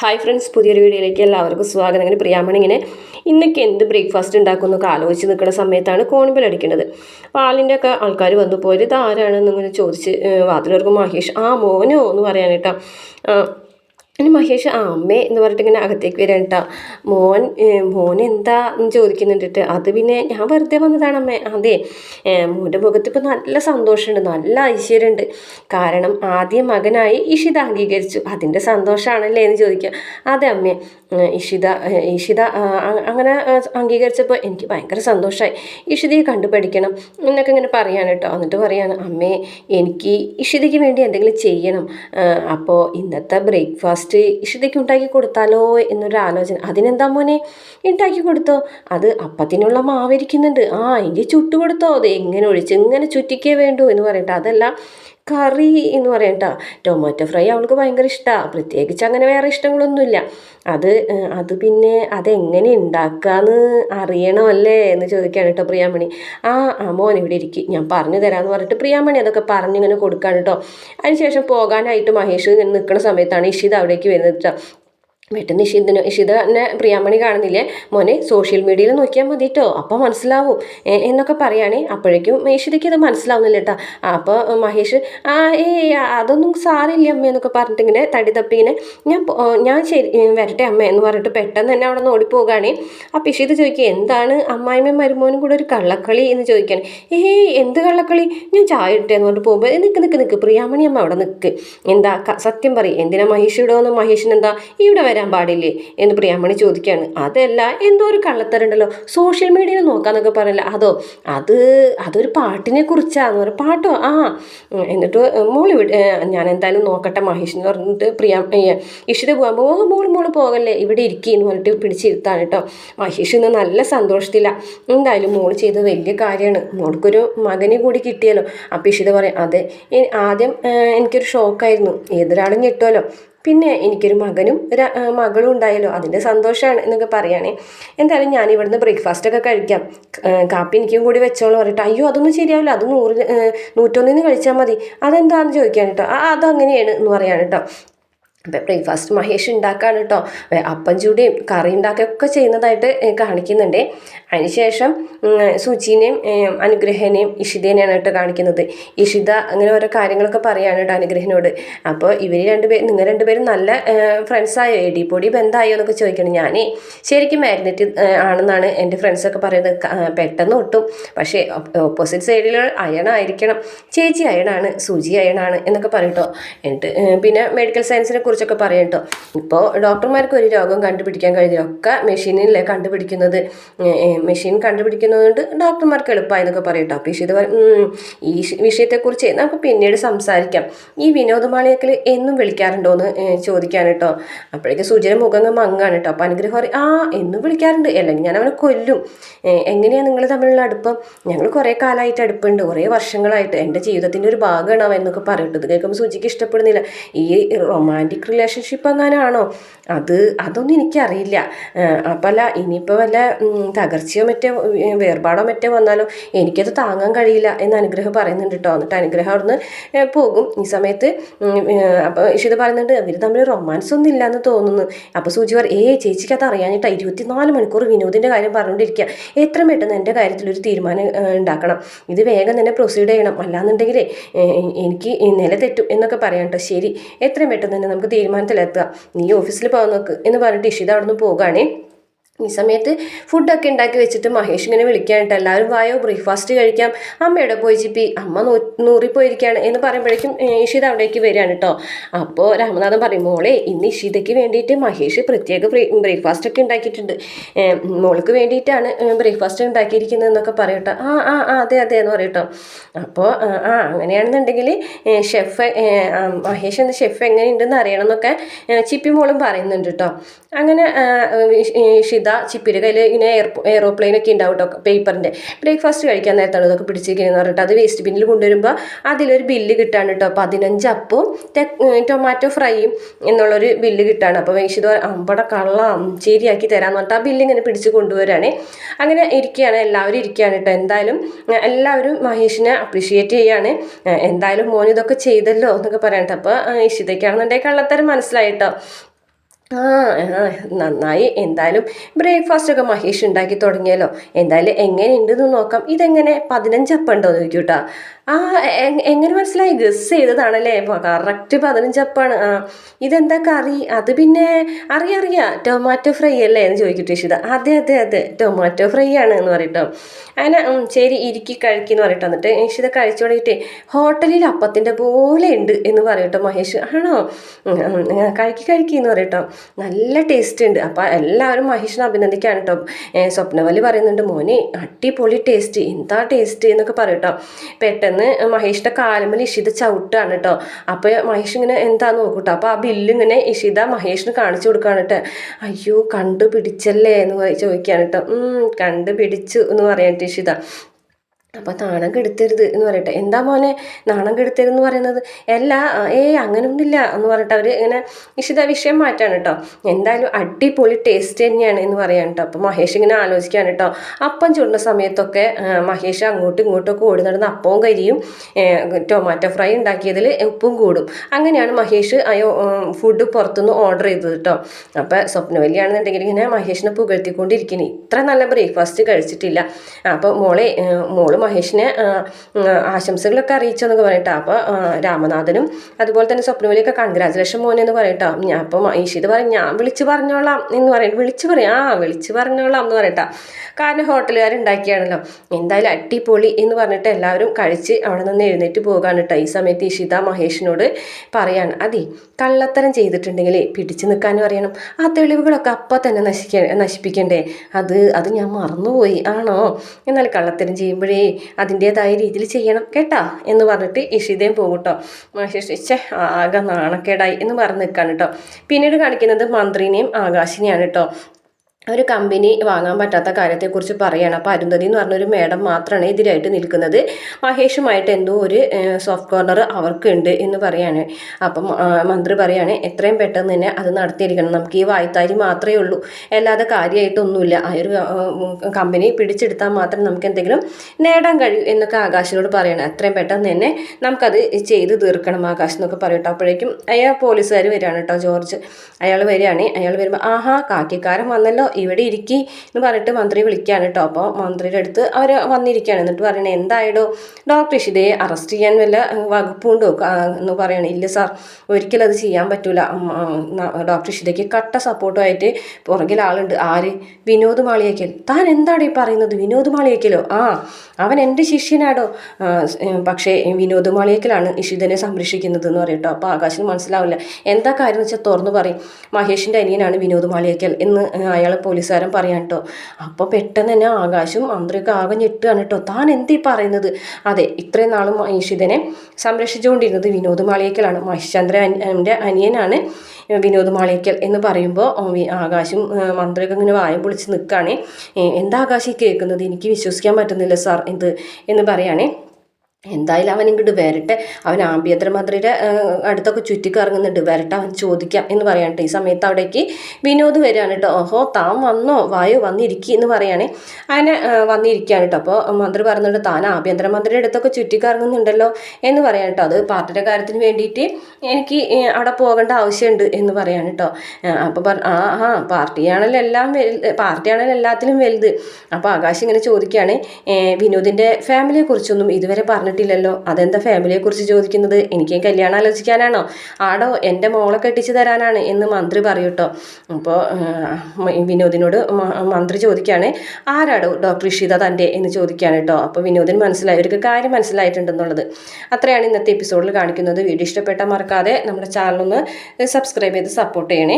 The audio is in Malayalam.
ഹായ് ഫ്രണ്ട്സ് പുതിയൊരു വീഡിയോയിലേക്ക് എല്ലാവർക്കും സ്വാഗതം. അങ്ങനെ പ്രിയാമണി ഇങ്ങനെ ഇന്നൊക്കെ എന്ത് ബ്രേക്ക്ഫാസ്റ്റ് ഉണ്ടാക്കുമെന്നൊക്കെ ആലോചിച്ച് നിൽക്കുന്ന സമയത്താണ് കോണിബൽ അടിക്കുന്നത്. പാലിന്റെ ഒക്കെ ആൾക്കാർ വന്നു പോയത് ഇത് ആരാണെന്ന് ഇങ്ങനെ ചോദിച്ച് വാതിലവർക്ക് മഹേഷ് ആ മോനോ? എന്ന് പറയാനേട്ടാ പിന്നെ മഹേഷ് ആ അമ്മേ എന്ന് പറഞ്ഞിട്ട് ഇങ്ങനെ അകത്തേക്ക് വരാൻ മോൻ മോൻ എന്താ എന്ന് ചോദിക്കുന്നുണ്ടിട്ട് അത് പിന്നെ ഞാൻ വെറുതെ വന്നതാണ് അമ്മേ. അതെ മോന്റെ മുഖത്ത് നല്ല സന്തോഷമുണ്ട്. നല്ല ഐശ്വര്യമുണ്ട്. കാരണം ആദ്യം മകനായി ഇഷിത അംഗീകരിച്ചു. അതിന്റെ സന്തോഷമാണല്ലേ എന്ന് ചോദിക്കുക. അതെ അമ്മേ. ഇഷിത ഇഷിത അങ്ങനെ അംഗീകരിച്ചപ്പോൾ എനിക്ക് ഭയങ്കര സന്തോഷമായി. ഇഷിതയെ കണ്ടു പഠിക്കണം എന്നൊക്കെ ഇങ്ങനെ പറയാൻ കേട്ടോ എന്നിട്ട് പറയാണ് അമ്മേ എനിക്ക് ഇഷിതയ്ക്ക് വേണ്ടി എന്തെങ്കിലും ചെയ്യണം. അപ്പോൾ ഇന്നത്തെ ബ്രേക്ക്ഫാസ്റ്റ് ഇഷിതയ്ക്ക് ഉണ്ടാക്കി കൊടുത്താലോ എന്നൊരു ആലോചന. അതിനെന്താ മോനെ? ഉണ്ടാക്കി കൊടുത്തോ? അത് അപ്പത്തിനുള്ള മാവിരിക്കുന്നുണ്ട് ആ എങ്കിൽ ചുട്ടു കൊടുത്തോ. അത് എങ്ങനെ ഒഴിച്ച് എങ്ങനെ ചുറ്റിക്കേ വേണ്ടൂ എന്ന് പറയട്ടെ അതല്ല കറി എന്ന് പറയണ്ട ടൊമാറ്റോ ഫ്രൈ അവൾക്ക് ഭയങ്കര ഇഷ്ടമാണ് പ്രത്യേകിച്ച് അങ്ങനെ വേറെ ഇഷ്ടങ്ങളൊന്നുമില്ല. അത് അത് പിന്നെ അതെങ്ങനെ ഉണ്ടാക്കാന്ന് അറിയണമല്ലേ എന്ന് ചോദിക്കുകയാണ് കേട്ടോ പ്രിയാമണി. ആ ആ മോൻ ഇവിടെ ഇരിക്കും. ഞാൻ പറഞ്ഞു തരാമെന്ന് പറഞ്ഞിട്ട് പ്രിയാമണി അതൊക്കെ പറഞ്ഞിങ്ങനെ കൊടുക്കാൻ കേട്ടോ അതിനുശേഷം പോകാനായിട്ട് മഹേഷ് നിൽക്കുന്ന സമയത്താണ് ഇഷിത് അവിടേക്ക് വരുന്നത് കേട്ടോ പെട്ടെന്ന് ഇഷിതന് ഇഷിതനെ പ്രിയാമണി കാണുന്നില്ലേ? മോനെ സോഷ്യൽ മീഡിയയിൽ നോക്കിയാൽ മതി കേട്ടോ അപ്പോൾ മനസ്സിലാവും. ഏ, എന്നൊക്കെ പറയുകയാണേ അപ്പോഴേക്കും ഇഷിതയ്ക്ക് അത് മനസ്സിലാവുന്നില്ല കേട്ടോ അപ്പോൾ മഹേഷ് ആ ഏ അതൊന്നും സാറില്ല അമ്മ എന്നൊക്കെ പറഞ്ഞിട്ട് ഇങ്ങനെ തടി തപ്പി ഇങ്ങനെ ഞാൻ ഞാൻ ശരി ഏ, വരട്ടെ അമ്മ എന്ന് പറഞ്ഞിട്ട് പെട്ടെന്ന് തന്നെ അവിടെ നിന്ന് ഓടിപ്പോകുകയാണേ അപ്പോൾ ഇഷിത ചോദിക്കുക എന്താണ് അമ്മായിമ്മ മരുമോനും കൂടെ ഒരു കള്ളക്കളി? എന്ന് ചോദിക്കാൻ ഏയ് എന്ത് കള്ളക്കളി? ഞാൻ ചായ ഇട്ടേ എന്ന് പറഞ്ഞിട്ട് പോകുമ്പോൾ നിൽക്ക് നിൽക്ക് നിൽക്ക് പ്രിയാമണി അമ്മ അവിടെ നിൽക്ക് എന്താ സത്യം പറയും. എന്തിനാ മഹേഷ് ഇവിടെ വന്ന് മഹേഷിന് എന്താ ഇവിടെ വരാൻ പാടില്ലേ എന്ന് പ്രിയാമണി ചോദിക്കുകയാണ്. അതല്ല എന്തോ ഒരു കള്ളത്തരുണ്ടല്ലോ സോഷ്യൽ മീഡിയയിൽ നോക്കാന്നൊക്കെ പറയില്ല. അതോ അത് അതൊരു പാട്ടിനെ കുറിച്ചാന്ന് പറയും പാട്ടോ? ആ. എന്നിട്ട് മോൾ ഞാൻ എന്തായാലും നോക്കട്ടെ മഹേഷ് എന്ന് പറഞ്ഞിട്ട് പ്രിയ ഇഷിത പോകാൻ ഓ മോൾ മോൾ പോകല്ലേ. ഇവിടെ ഇരിക്കുന്നു പറഞ്ഞിട്ട് പിടിച്ചിരുത്താണ് കേട്ടോ. മഹേഷ് ഇന്ന് നല്ല സന്തോഷത്തില്ല എന്തായാലും മോൾ ചെയ്തത് വലിയ കാര്യമാണ്. മോൾക്കൊരു മകനെ കൂടി കിട്ടിയല്ലോ. അപ്പം ഇഷിത പറയും അതെ ആദ്യം എനിക്കൊരു ഷോക്കായിരുന്നു ഏതൊരാളും ഞെട്ടുമല്ലോ പിന്നെ എനിക്കൊരു മകനും ഒരു മകളും ഉണ്ടായല്ലോ. അതിന്റെ സന്തോഷമാണ് എന്നൊക്കെ പറയുകയാണെ. എന്തായാലും ഞാൻ ഇവിടുന്ന് ബ്രേക്ക്ഫാസ്റ്റ് ഒക്കെ കഴിക്കാം. കാപ്പി എനിക്കും കൂടി വെച്ചോളൂ പറഞ്ഞിട്ട് അയ്യോ അതൊന്നും ശരിയാവില്ല. അത് നൂറിൽ നൂറ്റൊന്നിന് കഴിച്ചാൽ മതി. അതെന്താണെന്ന് ചോദിക്കാൻ കേട്ടോ? ആ അതങ്ങനെയാണ് എന്ന് പറയാണ് കേട്ടോ. അപ്പം ബ്രേക്ക്ഫാസ്റ്റ് മഹേഷ് ഉണ്ടാക്കാണ് കേട്ടോ അപ്പം ചൂടിയും കറി ഉണ്ടാക്കുകയൊക്കെ ചെയ്യുന്നതായിട്ട് കാണിക്കുന്നുണ്ട്. അതിനുശേഷം സുചിനെയും അനുഗ്രഹനെയും ഇഷിതേനെയാണ് കേട്ടോ കാണിക്കുന്നത്. ഇഷിത അങ്ങനെ ഓരോ കാര്യങ്ങളൊക്കെ പറയാണ് കേട്ടോ അനുഗ്രഹനോട്. അപ്പോൾ ഇവർ രണ്ടുപേരും നിങ്ങൾ രണ്ടുപേരും നല്ല ഫ്രണ്ട്സായോ എടി പൊടി ബന്ധമായോ എന്നൊക്കെ ചോദിക്കണം. ഞാനേ ശരിക്കും മാഗ്നറ്റ് ആണെന്നാണ് എന്റെ ഫ്രണ്ട്സൊക്കെ പറയുന്നത്. പെട്ടെന്ന് ഒട്ടും. പക്ഷേ ഓപ്പോസിറ്റ് സൈഡിൽ അയണായിരിക്കണം ചേച്ചി അയണാണ് സുചി അയണാണ് എന്നൊക്കെ പറയും പറയട്ടോ എന്നിട്ട് പിന്നെ മെഡിക്കൽ സയൻസിനെ കുറിച്ചൊക്കെ പറയും കേട്ടോ ഇപ്പോൾ ഡോക്ടർമാർക്ക് ഒരു രോഗം കണ്ടുപിടിക്കാൻ കഴിഞ്ഞില്ല ഒക്കെ മെഷീനിലേ കണ്ടുപിടിക്കുന്നത് മെഷീൻ കണ്ടുപിടിക്കുന്നതുകൊണ്ട് ഡോക്ടർമാർക്ക് എളുപ്പമായി എന്നൊക്കെ പറയും കേട്ടോ അപ്പോൾ "ഉം, ഈ വിഷയത്തെക്കുറിച്ച് നമുക്ക് പിന്നീട് സംസാരിക്കാം. ഈ വിനോദമാളിയക്കൽ എന്നും വിളിക്കാറുണ്ടോ എന്ന് ചോദിക്കാൻ കേട്ടോ അപ്പോഴേക്കും സുജന മുഖങ്ങ് മങ്ങാണ് കേട്ടോ അപ്പോൾ അനുഗ്രഹം പറയും ആ എന്നും വിളിക്കാറുണ്ട്. അല്ലെങ്കിൽ ഞാൻ അവനെ കൊല്ലും എങ്ങനെയാണ് നിങ്ങൾ തമ്മിലുള്ള അടുപ്പം? ഞങ്ങൾ കുറേ കാലമായിട്ട് അടുപ്പുണ്ട്. കുറേ വർഷങ്ങളായിട്ട് എന്റെ ജീവിതത്തിന്റെ ഒരു ഭാഗമാണ് അവൻ എന്നൊക്കെ പറയട്ടത് ഇത് കേൾക്കുമ്പോൾ സുജിക്ക് ഇഷ്ടപ്പെടുന്നില്ല. ഈ റൊമാന്റിക് റിലേഷൻഷിപ്പ് എങ്ങാനാണോ അത് അതൊന്നും എനിക്കറിയില്ല. അപ്പല്ല ഇനിയിപ്പോൾ വല്ല തകർച്ചയോ മറ്റോ വേർപാടോ മറ്റോ വന്നാലോ എനിക്കത് താങ്ങാൻ കഴിയില്ല എന്ന് അനുഗ്രഹം പറയുന്നുണ്ട് കേട്ടോ എന്നിട്ട് അനുഗ്രഹം അവിടുന്ന് പോകും. ഈ സമയത്ത് അപ്പോൾ ഇഷിത പറയുന്നുണ്ട് ഇവർ തമ്മിൽ റൊമാൻസ് ഒന്നും ഇല്ലയെന്ന് തോന്നുന്നു. അപ്പോൾ സൂചി പറയും ഏ ചേച്ചിക്ക് അത് അറിയാഞ്ഞിട്ടാ ഇരുപത്തിനാല് മണിക്കൂർ വിനോദിന്റെ കാര്യം പറഞ്ഞുകൊണ്ടിരിക്കുക എത്ര പെട്ടെന്ന് എന്റെ കാര്യത്തിൽ ഒരു തീരുമാനം ഉണ്ടാക്കണം. ഇത് വേഗം തന്നെ പ്രൊസീഡ് ചെയ്യണം. അല്ലാന്നുണ്ടെങ്കിലേ എനിക്ക് നില തെറ്റും എന്നൊക്കെ പറയാം കേട്ടോ ശരി എത്രയും പെട്ടെന്ന് തന്നെ നമുക്ക് തീരുമാനത്തിലെത്തുക. നീ ഓഫീസിൽ പോകാൻ നോക്ക് എന്ന് പറഞ്ഞിട്ട് ഇഷിത അവിടെ നിന്ന് പോകുകയാണേ ഈ സമയത്ത് ഫുഡൊക്കെ ഉണ്ടാക്കി വെച്ചിട്ട് മഹേഷ് ഇങ്ങനെ വിളിക്കാനിട്ട് എല്ലാവരും വായോ ബ്രേക്ക്ഫാസ്റ്റ് കഴിക്കാം. അമ്മയുടെ പോയി ചിപ്പി അമ്മ നൂ നൂറിപ്പോയിരിക്കുകയാണ് എന്ന് പറയുമ്പോഴേക്കും ഇഷിത അവിടേക്ക് വരികയാണ് കേട്ടോ അപ്പോൾ രാമനാഥൻ പറയും മോളെ ഇന്ന് ഇഷിതയ്ക്ക് വേണ്ടിയിട്ട് മഹേഷ് പ്രത്യേക ബ്രേക്ക്ഫാസ്റ്റ് ഒക്കെ ഉണ്ടാക്കിയിട്ടുണ്ട്. മോൾക്ക് വേണ്ടിയിട്ടാണ് ബ്രേക്ക്ഫാസ്റ്റ് ഉണ്ടാക്കിയിരിക്കുന്നത് എന്നൊക്കെ പറയട്ടോ ആ ആ ആ അതെ അതെ എന്ന് പറയട്ടോ അപ്പോൾ ആ അങ്ങനെയാണെന്നുണ്ടെങ്കിൽ ഷെഫ് മഹേഷ് എന്ന ഷെഫ് എങ്ങനെയുണ്ടെന്ന് അറിയണം എന്നൊക്കെ ചിപ്പി മോളും പറയുന്നുണ്ട് കേട്ടോ അങ്ങനെ ആ, ഇഷ്- ചിപ്പിൽ കയ്യിൽ ഇങ്ങനെ എയറോപ്ലെയിൻ ഒക്കെ ഉണ്ടാവും കേട്ടോ പേപ്പറിന്റെ ബ്രേക്ക്ഫാസ്റ്റ് കഴിക്കാൻ നേരത്താണ് ഇതൊക്കെ പിടിച്ചിരിക്കുന്നത് പറഞ്ഞിട്ട്. അത് വേസ്റ്റ് ബിന്നിൽ കൊണ്ടുവരുമ്പോൾ അതിലൊരു ബില്ല് കിട്ടാണ് കേട്ടോ പതിനഞ്ച് അപ്പവും ടൊമാറ്റോ ഫ്രൈയും എന്നുള്ളൊരു ബില്ല് കിട്ടാണ്. അപ്പോൾ വേഷിത് അമ്പട കള്ളം ശരിയാക്കി തരാമെന്ന് പറഞ്ഞിട്ട് ആ ബില്ല് ഇങ്ങനെ പിടിച്ച് കൊണ്ടുവരാണ്. അങ്ങനെ ഇരിക്കുകയാണ് എല്ലാവരും ഇരിക്കുകയാണ് കേട്ടോ എന്തായാലും എല്ലാവരും മഹേഷിനെ അപ്രീഷിയേറ്റ് ചെയ്യാണ്. എന്തായാലും മോൻ ഇതൊക്കെ ചെയ്തല്ലോ എന്നൊക്കെ പറയാനിട്ട് അപ്പോൾ ഇഷിതയ്ക്കാണെന്നുണ്ടെങ്കിൽ കള്ളത്തരം മനസ്സിലായിട്ടോ ആ നന്നായി. എന്തായാലും ബ്രേക്ക്ഫാസ്റ്റ് ഒക്കെ മഹേഷ് ഉണ്ടാക്കി തുടങ്ങിയല്ലോ. എന്തായാലും എങ്ങനെ ഉണ്ടെന്ന് നോക്കാം. ഇതെങ്ങനെ പതിനഞ്ചപ്പുണ്ടോ എന്ന് ചോദിക്കൂട്ടാ ആ എങ്ങനെ മനസ്സിലായി? ഗസ് ചെയ്തതാണല്ലേ. കറക്റ്റ് പതിനഞ്ചപ്പാണ് ആ ഇതെന്താ കറി? അത് പിന്നെ അറിയാറിയാ ടൊമാറ്റോ ഫ്രൈ അല്ലേ എന്ന് ചോദിക്കട്ടെ ഇഷിത. അതെ അതെ അതെ. ടൊമാറ്റോ ഫ്രൈ ആണ് എന്ന് പറയട്ടോ. അങ്ങനെ ശരി ഇരിക്കി കഴിക്കുന്നു പറയട്ടോ. എന്നിട്ട് ഇഷിത കഴിച്ചു തുടങ്ങിയിട്ട് ഹോട്ടലിൽ അപ്പത്തിന്റെ പോലെ ഉണ്ട് എന്ന് പറയട്ടോ മഹേഷ്. ആണോ? കഴിക്കി കഴിക്കി എന്ന് പറയട്ടോ. നല്ല ടേസ്റ്റ് ഉണ്ട്. അപ്പോൾ എല്ലാവരും മഹേഷിനെ അഭിനന്ദിക്കാണ് കേട്ടോ സ്വപ്നവലി പറയുന്നുണ്ട് മോനെ അടിപൊളി ടേസ്റ്റ് എന്താ ടേസ്റ്റ് എന്നൊക്കെ പറയട്ടോ പെട്ടെന്ന് മഹേഷിന്റെ കാലുമ്മൽ ഇഷിത ചവിട്ടാണ് കേട്ടോ അപ്പോൾ മഹേഷ് ഇങ്ങനെ എന്താ നോക്കൂട്ടോ അപ്പോൾ ആ ബില്ല് ഇങ്ങനെ ഇഷിത മഹേഷിന് കാണിച്ചു കൊടുക്കുകയാണ് കേട്ടോ അയ്യോ കണ്ടുപിടിച്ചല്ലേ? എന്ന് ചോദിക്കുകയാണ് കേട്ടോ "ഉം, കണ്ടുപിടിച്ചു എന്ന് പറയാൻ ഇഷിത. അപ്പോൾ നാണം കെടുത്തരുത് എന്ന് പറയട്ടെ. എന്താ മോനെ? നാണം കെടുത്തരുത് എന്ന് പറയുന്നത്? എല്ലാ ഏ അങ്ങനൊന്നുമില്ല എന്ന് പറഞ്ഞിട്ട് അവർ ഇങ്ങനെ നിശ്ചിത വിഷയം മാറ്റാണ് കേട്ടോ എന്തായാലും അടിപൊളി ടേസ്റ്റ് തന്നെയാണ് എന്ന് പറയാൻ കേട്ടോ അപ്പോൾ മഹേഷ് ഇങ്ങനെ ആലോചിക്കുകയാണ് കേട്ടോ അപ്പം ചുടുന്ന സമയത്തൊക്കെ മഹേഷ് അങ്ങോട്ടും ഇങ്ങോട്ടും ഒക്കെ ഓടി നടന്ന് അപ്പവും കരിയും ടൊമാറ്റോ ഫ്രൈ ഉണ്ടാക്കിയതിൽ ഉപ്പും കൂടും. അങ്ങനെയാണ് മഹേഷ് അയ്യോ ഫുഡ് പുറത്തുനിന്ന് ഓർഡർ ചെയ്തത് കേട്ടോ അപ്പോൾ സ്വപ്നവല്ലിയാണെന്നുണ്ടെങ്കിൽ ഇങ്ങനെ മഹേഷിനെ പുകഴ്ത്തിക്കൊണ്ടിരിക്കുന്നു. ഇത്ര നല്ല ബ്രേക്ക്ഫാസ്റ്റ് കഴിച്ചിട്ടില്ല. അപ്പോൾ മോളെ മോൾ മഹേഷിനെ ആശംസകളൊക്കെ അറിയിച്ചു ആശംസകളൊക്കെ അറിയിച്ചെന്നൊക്കെ പറയട്ടോ അപ്പോൾ രാമനാഥനും അതുപോലെ തന്നെ സ്വപ്നവലിയൊക്കെ കൺഗ്രാജുലേഷൻ മോനെ എന്ന് പറയട്ടോ. ഞാൻ അപ്പോൾ ഇത് പറയും ഞാൻ വിളിച്ച് പറഞ്ഞോളാം എന്ന് പറയും. വിളിച്ച് പറയാം? ആ വിളിച്ച് പറഞ്ഞോളാം എന്ന് പറയട്ടോ. കാരണം ഹോട്ടലുകാരുണ്ടാക്കിയാണല്ലോ എന്തായാലും അടിപൊളി എന്ന് പറഞ്ഞിട്ട് എല്ലാവരും കഴിച്ച് അവിടെ നിന്ന് എഴുന്നേറ്റ് പോകാൻ കേട്ടോ ഈ സമയത്ത് ഇഷിത മഹേഷിനോട് പറയാണ് അതെ കള്ളത്തരം ചെയ്തിട്ടുണ്ടെങ്കിൽ പിടിച്ചു നിൽക്കാനും അറിയണം ആ തെളിവുകളൊക്കെ അപ്പം തന്നെ നശിക്ക നശിപ്പിക്കണ്ടേ? അത് അത് ഞാൻ മറന്നുപോയി. ആണോ? എന്നാൽ കള്ളത്തരം ചെയ്യുമ്പോഴേ അതിന്റേതായ രീതിയിൽ ചെയ്യണം കേട്ടാ? എന്ന് പറഞ്ഞിട്ട് ഇഷിതയും പോകും കേട്ടോ ആകെ നാണക്കേടായി എന്ന് പറഞ്ഞ് നിൽക്കാണ് കേട്ടോ പിന്നീട് കാണിക്കുന്നത് മന്ത്രിനെയും ആകാശിനെയാണ് കേട്ടോ ഒരു കമ്പനി വാങ്ങാൻ പറ്റാത്ത കാര്യത്തെക്കുറിച്ച് പറയുകയാണ് അപ്പോൾ അരുന്ധതി എന്ന് പറഞ്ഞൊരു മേഡം മാത്രമാണ് എതിരായിട്ട് നിൽക്കുന്നത്. മഹേഷുമായിട്ട് എന്തോ ഒരു സോഫ്റ്റ് കോർണർ അവർക്കുണ്ട് എന്ന് പറയാണ്. അപ്പം മന്ത്രി പറയാണ് എത്രയും പെട്ടെന്ന് തന്നെ അത് നടത്തിയിരിക്കണം. നമുക്ക് ഈ വായ്ത്താരി മാത്രമേ ഉള്ളൂ. അല്ലാതെ കാര്യമായിട്ടൊന്നുമില്ല ആ ഒരു കമ്പനി പിടിച്ചെടുത്താൽ മാത്രം നമുക്ക് എന്തെങ്കിലും നേടാൻ കഴിയും എന്നൊക്കെ ആകാശിനോട് പറയണം. എത്രയും പെട്ടെന്ന് തന്നെ നമുക്കത് ചെയ്ത് തീർക്കണം ആകാശ് എന്നൊക്കെ പറയട്ടോ അപ്പോഴേക്കും അയാൾ പോലീസുകാർ വരികയാണ് കേട്ടോ ജോർജ്. അയാൾ വരികയാണ്. അയാൾ വരുമ്പോൾ ആഹാ കാക്കിക്കാരൻ വന്നല്ലോ. ഇവിടെ ഇരിക്കി എന്ന് പറഞ്ഞിട്ട് മന്ത്രി വിളിക്കുകയാണ് കേട്ടോ. അപ്പോൾ മന്ത്രിയുടെ അടുത്ത് അവർ വന്നിരിക്കുകയാണ്. എന്നിട്ട് പറയണേ എന്തായിടോ? ഡോക്ടർ ഇഷിതയെ അറസ്റ്റ് ചെയ്യാൻ വല്ല വകുപ്പുണ്ടോ എന്ന് പറയണേ ഇല്ല സാർ ഒരിക്കലും അത് ചെയ്യാൻ പറ്റൂല. ഡോക്ടർ ഇഷിതയ്ക്ക് കട്ട സപ്പോർട്ടുമായിട്ട് പുറകിൽ ആളുണ്ട്. ആര്? വിനോദ് മാളിയേക്കൽ. താൻ എന്താണ് ഈ പറയുന്നത്? വിനോദ് മാളിയേക്കലോ? ആ അവൻ എന്റെ ശിഷ്യനാടോ. പക്ഷേ വിനോദ് മാളിയേക്കലാണ് ഇഷിതനെ സംരക്ഷിക്കുന്നത് എന്ന് പറയട്ടോ അപ്പോൾ ആകാശിന് മനസ്സിലാവില്ല. എന്താ കാര്യം എന്ന് വെച്ചാൽ തുറന്നു പറയും. മഹേഷിന്റെ അനിയനാണ് വിനോദ് മാളിയേക്കൽ എന്ന് അയാൾ പോലീസുകാരൻ പറയാൻ കേട്ടോ അപ്പോൾ പെട്ടെന്ന് തന്നെ ആകാശും മന്ത്രിയൊക്കെ ആകെ ഞെട്ടുകയാണ് കേട്ടോ താൻ എന്തീ പറയുന്നത്? അതെ ഇത്രയും നാളും മഹിഷിതനെ സംരക്ഷിച്ചുകൊണ്ടിരുന്നത് വിനോദ് മാളിയേക്കലാണ്. മഹിഷ്ചന്ദ്ര എന്റെ അനിയനാണ് വിനോദ് മാളിയേക്കൽ എന്ന് പറയുമ്പോൾ ആകാശും മന്ത്രിയൊക്കെ ഇങ്ങനെ വായം പൊളിച്ച് നിൽക്കുകയാണ് എന്താ ആകാശം കേൾക്കുന്നത്? എനിക്ക് വിശ്വസിക്കാൻ പറ്റുന്നില്ല സാർ ഇത് എന്ന് പറയുകയാണേ എന്തായാലും അവൻ ഇങ്ങോട്ട് വരട്ടെ. അവൻ ആഭ്യന്തര മന്ത്രിയുടെ അടുത്തൊക്കെ ചുറ്റിക്കറങ്ങുന്നുണ്ട്. വരട്ടെ അവൻ ചോദിക്കാം എന്ന് പറയാനിട്ട് ഈ സമയത്ത് അവിടേക്ക് വിനോദ് വരികയാണ് കേട്ടോ. ഓഹോ താൻ വന്നോ? വായോ വന്നിരിക്കി എന്ന് പറയുകയാണേ അങ്ങനെ വന്നിരിക്കുകയാണ് കേട്ടോ. അപ്പോൾ മന്ത്രി പറഞ്ഞിട്ട് താൻ ആഭ്യന്തര മന്ത്രിയുടെ അടുത്തൊക്കെ ചുറ്റിക്കറങ്ങുന്നുണ്ടല്ലോ എന്ന് പറയാൻ കേട്ടോ. അത് പാർട്ടിയുടെ കാര്യത്തിന് വേണ്ടിയിട്ട് എനിക്ക് അവിടെ പോകേണ്ട ആവശ്യമുണ്ട് എന്ന് പറയാണ് കേട്ടോ. അപ്പോൾ പറ ആ ആ പാർട്ടിയാണല്ലോ എല്ലാം വലുത് പാർട്ടിയാണല്ലോ എല്ലാത്തിലും വലുത്. അപ്പോൾ ആകാശ് ഇങ്ങനെ ചോദിക്കുകയാണ് വിനോദിന്റെ ഫാമിലിയെ കുറിച്ചൊന്നും ഇതുവരെ പറഞ്ഞിട്ടില്ലല്ലോ. അതെന്താ ഫാമിലിയെ കുറിച്ച് ചോദിക്കുന്നത്? എനിക്ക് കല്യാണം ആലോചിക്കാനാണോ? ആടോ എന്റെ മോളെ കെട്ടിച്ചു തരാനാണ് എന്ന് മന്ത്രി പറയും പറയൂട്ടോ അപ്പോൾ വിനോദിനോട് മന്ത്രി ചോദിക്കുകയാണ് ആരാടോ ഡോക്ടർ ഇഷിത തന്റെ എന്ന് ചോദിക്കുകയാണ് കേട്ടോ. അപ്പോൾ വിനോദിന് മനസ്സിലായി അവർക്ക് കാര്യം മനസ്സിലായിട്ടുണ്ടെന്നുള്ളത്. അത്രയാണ് ഇന്നത്തെ എപ്പിസോഡിൽ കാണിക്കുന്നത്. വീഡിയോ ഇഷ്ടപ്പെട്ട ഇഷ്ടപ്പെട്ടാൽ മറക്കാതെ നമ്മുടെ ചാനലൊന്ന് സബ്സ്ക്രൈബ് ചെയ്ത് സപ്പോർട്ട് ചെയ്യണേ.